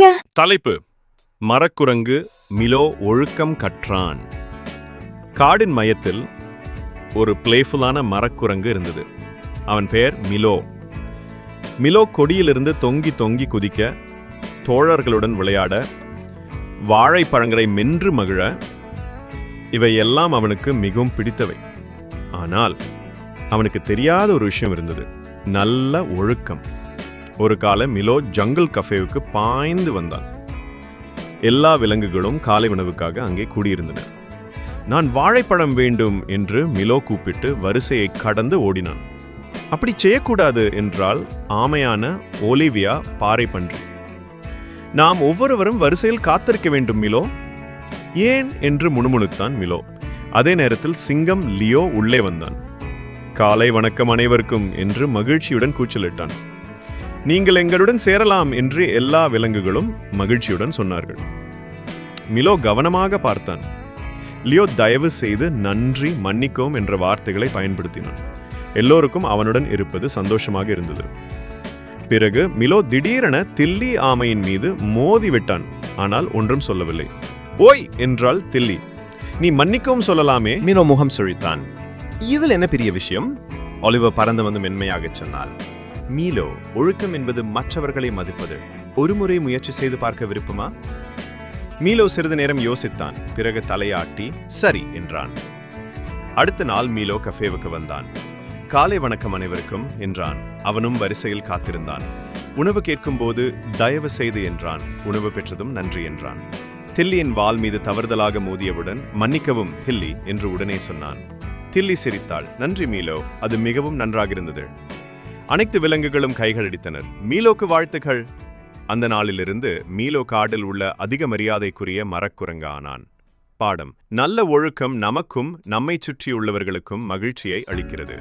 சொல்றீங்க தலைப்பு. மரக்குரங்கு மிலோ ஒழுக்கம் கற்றான். காடின் மையத்தில் ஒரு பிளேஃபுல்லான மரக்குரங்கு இருந்தது. அவன் பெயர் மிலோ. மிலோ கொடியிலிருந்து தொங்கி தொங்கி குதிக்க தோழர்களுடன் விளையாட வாழைப்பழங்களை மென்று மகிழ இவை எல்லாம் அவனுக்கு மிகவும் பிடித்தவை. ஆனால் அவனுக்கு தெரியாத ஒரு விஷயம் இருந்தது. நல்ல ஒழுக்கம். ஒரு கால மிலோ ஜங்கிள் கஃபேவுக்கு பாய்ந்து வந்தான். எல்லா விலங்குகளும் காலை உணவுக்காக அங்கே கூடியிருந்தன. நான் வாழைப்பழம் வேண்டும் என்று மிலோ கூப்பிட்டு வரிசையை கடந்து ஓடினான். அப்படி செய்யக்கூடாது என்றால் ஆமையான ஒலிவியா பாறை பன்றி நாம் ஒவ்வொருவரும் வரிசையில் காத்திருக்க வேண்டும் மிலோ. ஏன்? என்று முணுமுணுத்தான் மிலோ. அதே நேரத்தில் சிங்கம் லியோ உள்ளே வந்தான். காலை வணக்கம் அனைவருக்கும் என்று மகிழ்ச்சியுடன் கூச்சலிட்டான். நீங்கள் எங்களுடன் சேரலாம் என்று எல்லா விலங்குகளும் மகிழ்ச்சியுடன் சொன்னார்கள். மிலோ கவனமாக பார்த்தான். லியோ தயவு செய்து நன்றி மன்னிக்கவும் என்ற வார்த்தைகளை பயன்படுத்தினான். எல்லோருக்கும் அவனுடன் இருப்பது சந்தோஷமாக இருந்தது. பிறகு மிலோ திடீரென தில்லி ஆமையின் மீது மோதி விட்டான். ஆனால் ஒன்றும் சொல்லவில்லை. ஓய்! என்றால் தில்லி. நீ மன்னிக்கவும் சொல்லலாமே. மினோ முகம் சுழித்தான். இதில் என்ன பெரிய விஷயம்? ஒலிவர் பறந்து வந்து மென்மையாகச் சொன்னாள் மீலோ ஒழுக்கம் என்பது மற்றவர்களை மதிப்பது. ஒருமுறை முயற்சி செய்து பார்க்க விருப்பமா? மீலோ சிறிது நேரம் யோசித்தான். பிறகு தலையாட்டி சரி என்றான். அடுத்த நாள் மீலோ கஃபேவுக்கு வந்தான். காலை வணக்கம் அனைவருக்கும் என்றான். அவனும் வரிசையில் காத்திருந்தான். உணவு கேட்கும்போது தயவு செய்து என்றான். உணவு பெற்றதும் நன்றி என்றான். தில்லியின் வால் மீது தவறுதலாக மோதியவுடன் மன்னிக்கவும் தில்லி என்று உடனே சொன்னான். தில்லி சிரித்தாள். நன்றி மீலோ. அது மிகவும் நன்றாக இருந்தது. அனைத்து விலங்குகளும் கைகளடித்தனர் மீலோக்கு வாழ்த்துக்கள். அந்த நாளிலிருந்து மீலோ காடில் உள்ள அதிக மரியாதைக்குரிய மரக்குரங்கு ஆனான் பாடம். நல்ல ஒழுக்கம் நமக்கும் நம்மை சுற்றியுள்ளவர்களுக்கும் மகிழ்ச்சியை அளிக்கிறது.